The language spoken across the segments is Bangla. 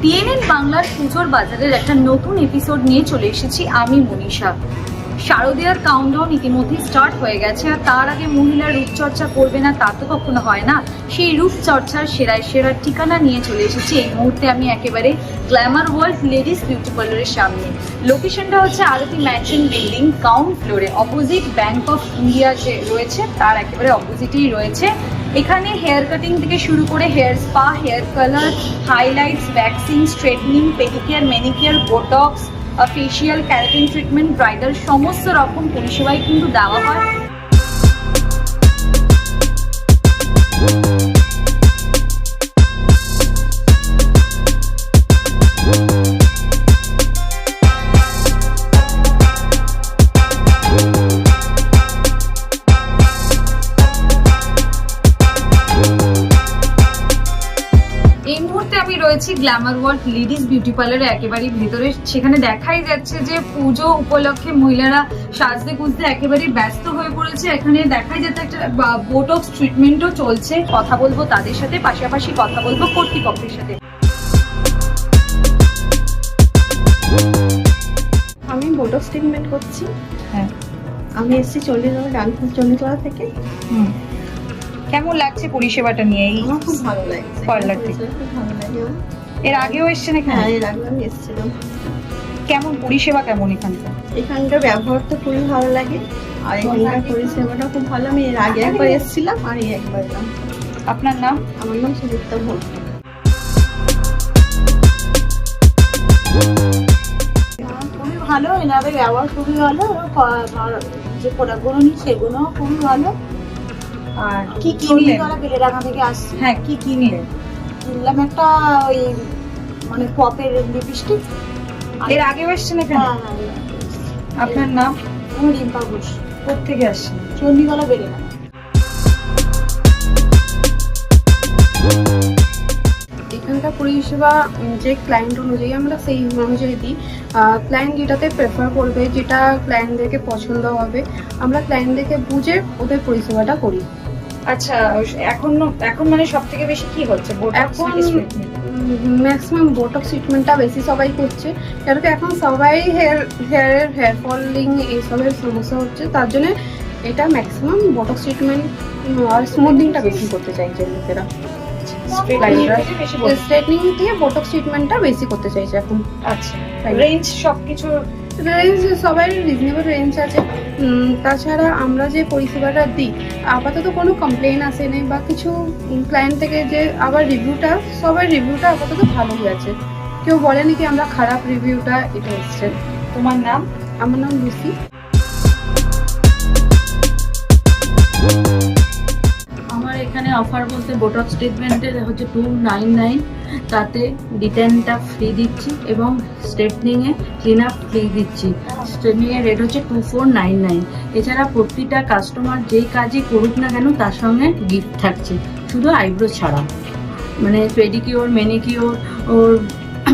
ডিএনএন বাংলার পুজোর বাজারের একটা নতুন এপিসোড নিয়ে চলে এসেছি আমি মনীষা। শারদীয়ার কাউন্টডাউন ইতিমধ্যেই স্টার্ট হয়ে গেছে আর তার আগে মহিলা রূপচর্চা করবে না, তা তো কখনো হয় না। সেই রূপচর্চার সেরায় সেরার ঠিকানা নিয়ে চলে এসেছি। এই মুহূর্তে আমি একেবারে গ্ল্যামার ওয়ার্ল্ড লেডিস বিউটি পার্লারের সামনে। লোকেশনটা হচ্ছে আরতি ম্যানশন বিল্ডিং কাউন্ট ফ্লোরে অপোজিট ব্যাংক অফ ইন্ডিয়া যে রয়েছে, তার একেবারে অপোজিটেই রয়েছে। এখানে হেয়ার কাটিং থেকে শুরু করে hair spa hair colour highlights vaccine straightening pedicure manicure botox facial keratin treatment bridal সমস্ত রকম পরিষেবাই কিন্তু দেওয়া হয়। রয়েছি গ্ল্যামার ওয়ার্ল্ড লেডিস বিউটি পার্লারে একেবারে ভেতরে। সেখানে দেখাই যাচ্ছে যে পুজো উপলক্ষে মহিলারা সাজতে গুজতে একেবারেই ব্যস্ত হয়ে পড়েছে। এখানে দেখাই যাচ্ছে একটা বোটক্স ট্রিটমেন্টও চলছে। কথা বলব তাদের সাথে পাশাপাশি কথা বলব কর্তৃপক্ষের সাথে। আমি বোটক্স ট্রিটমেন্ট করছি। হ্যাঁ। আমি এসেছি চণ্ডীতলা ডানপুর চণ্ডীতলা থেকে। হুম। কেমন লাগছে পরিষেবাটা নিয়ে? এই খুব ভালো লাগছে। পার্লার থেকে। লাগে। এর আগেও এসছেন হ্যাঁ এখানে এর আগে আমি এসেছিলাম। কেমন পরিষেবা কেমন এখানকার এখানকার ব্যবহার তো খুবই ভালো লাগে। আর এখানকার পরিষেবাটা খুব ভালো। আমি এর আগে একবার এসেছিলাম আর এই একবার এলাম আপনার নাম? আমার নাম সুদীপ্তা ভোগ। খুবই ভালো এনাদের ব্যবহার খুবই ভালো যে প্রোডাক্টগুলো নিই সেগুলো খুবই ভালো। আর কি কিনলে? বেলেডাঙ্গা থেকে আসছি। হ্যাঁ কি কিনলে? কিনলাম একটা ওই মানে পপের লিপস্টিক এর আগেও এসছেন এখানে আপনার নাম? রিম্পা ঘোষ। কোথেকে আসছেন চণ্ডীতলা বেলেডাঙ্গা পরিষেবা যে ক্লায়েন্ট অনুযায়ী আমরা সেই অনুযায়ী দিই। ক্লায়েন্ট যেটাতে প্রেফার করবে যেটা ক্লায়েন্টদেরকে পছন্দ হবে আমরা ক্লায়েন্টদেরকে বুঝে ওদের পরিষেবাটা করি। আচ্ছা এখন এখন মানে সব থেকে বেশি কি হচ্ছে? এখন ম্যাক্সিমাম বোটক্স ট্রিটমেন্টটা বেশি সবাই করছে কেন কি এখন সবাই হেয়ার হেয়ারের হেয়ার ফলিং এইসবের সমস্যা হচ্ছে তার জন্য এটা ম্যাক্সিমাম বোটক্স ট্রিটমেন্ট আর স্মুথনিংটা বেশি করতে চাইছে লোকেরা। স্ট্রেটনিং দিয়ে বোটক্স ট্রিটমেন্টটা বেশি করতে চাইছে এখন। আচ্ছা রেঞ্জ সবকিছু রেঞ্জ সবাই রিজনেবল রেঞ্জ আছে। তাছাড়া আমরা যে পরিষেবাটা দিই আপাতত কোনো কমপ্লেন আসেনি বা কিছু ক্লায়েন্ট থেকে যে আবার রিভিউটা সবার রিভিউটা আপাতত ভালো হয়েছে কেউ বলেনি কি আমরা খারাপ রিভিউটা এটা এসছে। তোমার নাম? আমার নাম লুসি অফার বলতে বোটক্স ট্রিটমেন্টের হচ্ছে টু নাইন নাইন তাতে ডিটেনটা ফ্রি দিচ্ছি এবং স্ট্রেটনিংয়ে ক্লিন আপ ফ্রি দিচ্ছি। স্ট্রেটনিংয়ের রেট হচ্ছে টু ফোর নাইন নাইন এছাড়া প্রতিটা কাস্টমার যেই কাজই করুক না কেন তার সঙ্গে গিফট থাকছে। শুধু আইব্রো ছাড়া। মানে pedicure manicure or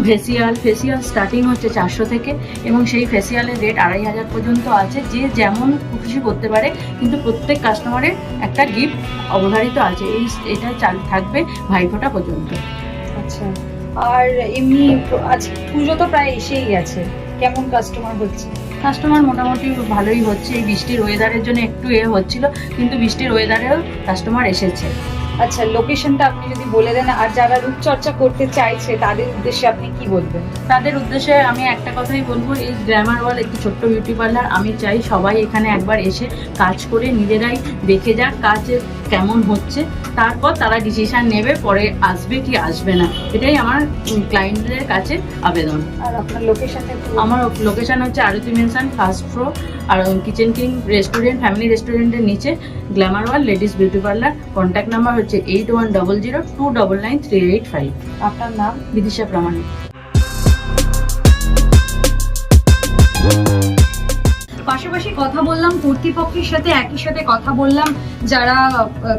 facial facial starting হচ্ছে চারশো থেকে এবং সেই ফেসিয়ালের রেট আড়াই হাজার পর্যন্ত আছে। যে যেমন খুশি করতে পারে কিন্তু প্রত্যেক কাস্টমারের একটা গিফট অবধারিত আছে। এই এটা চাল থাকবে ভাইফোঁটা পর্যন্ত। আচ্ছা। আর এমনি আজ পুজো তো প্রায় এসেই গেছে। কেমন কাস্টমার হচ্ছে? কাস্টমার মোটামুটি ভালোই হচ্ছে। এই বৃষ্টির ওয়েদারের জন্য একটু এ হচ্ছিল কিন্তু বৃষ্টির ওয়েদারেও কাস্টমার এসেছে। আচ্ছা লোকেশনটা আপনি যদি বলে দেন আর যারা রূপচর্চা করতে চাইছে তাদের উদ্দেশ্যে আপনি কি বলবেন? তাদের উদ্দেশ্যে আমি একটা কথাই বলব এই গ্ল্যামার ওয়াল একটি ছোট্ট বিউটি পার্লার আমি চাই সবাই এখানে একবার এসে কাজ করে নিজেরাই দেখে যাক কাজ কেমন হচ্ছে। তারপর তারা ডিসিশন নেবে পরে আসবে কি আসবে না। এটাই আমার ক্লায়েন্টদের কাছে আবেদন। আর আপনার বলুন। আমার লোকেশন হচ্ছে আরতি মেনশন ফার্স্ট ফ্লোর আর কিচেন কিং রেস্টুরেন্ট ফ্যামিলি রেস্টুরেন্টের নিচে glamour wall ladies beauty parlour contact number হচ্ছে eight one double zero two double nine three eight five আপনার নাম? বিদিশা প্রামাণিক। পাশাপাশি কথা বললাম, কর্তৃপক্ষের সাথে একই সাথে কথা বললাম, যারা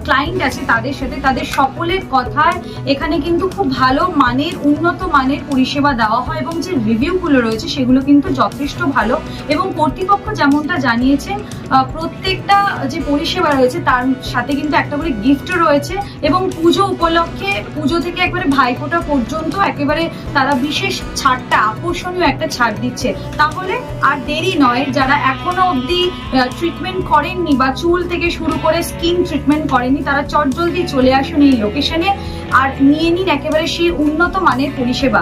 ক্লায়েন্ট আছে তাদের সাথে, তাদের সকলের কথায় এখানে কিন্তু খুব ভালো মানের, উন্নত মানের পরিষেবা দেওয়া হয় এবং যে রিভিউগুলো রয়েছে সেগুলো কিন্তু যথেষ্ট ভালো এবং কর্তৃপক্ষ যেমনটা জানিয়েছেন প্রত্যেকটা যে পরিষেবা রয়েছে তার সাথে কিন্তু একটা করে গিফট রয়েছে এবং পুজো উপলক্ষে, পুজো থেকে একবারে ভাইফোঁটা পর্যন্ত একেবারে তারা বিশেষ ছাড়টা, আকর্ষণীয় একটা ছাড় দিচ্ছে। তাহলে আর দেরি নয়, যারা এখনও অবধি ট্রিটমেন্ট করেননি বা চুল থেকে শুরু করে স্কিন ট্রিটমেন্ট করেনি তারা চটজলদি চলে আসুন এই লোকেশনে আর নিয়ে নিন একেবারে সেই উন্নত মানের পরিষেবা।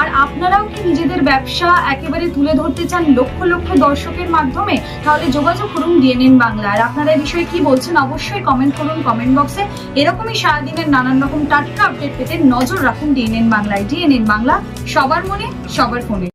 আর আপনারাও কি নিজেদের ব্যবসা একেবারে তুলে ধরতে চান লক্ষ লক্ষ দর্শকের মাধ্যমে? তাহলে যোগাযোগ করুন ডিএনএন বাংলা। আর আপনারা এই বিষয়ে কি বলছেন অবশ্যই কমেন্ট করুন কমেন্ট বক্সে এরকমই সারাদিনের নানান রকম টাটকা আপডেট পেতে নজর রাখুন ডিএনএন বাংলায়। ডিএনএন বাংলা সবার মনে, সবার ফোনে।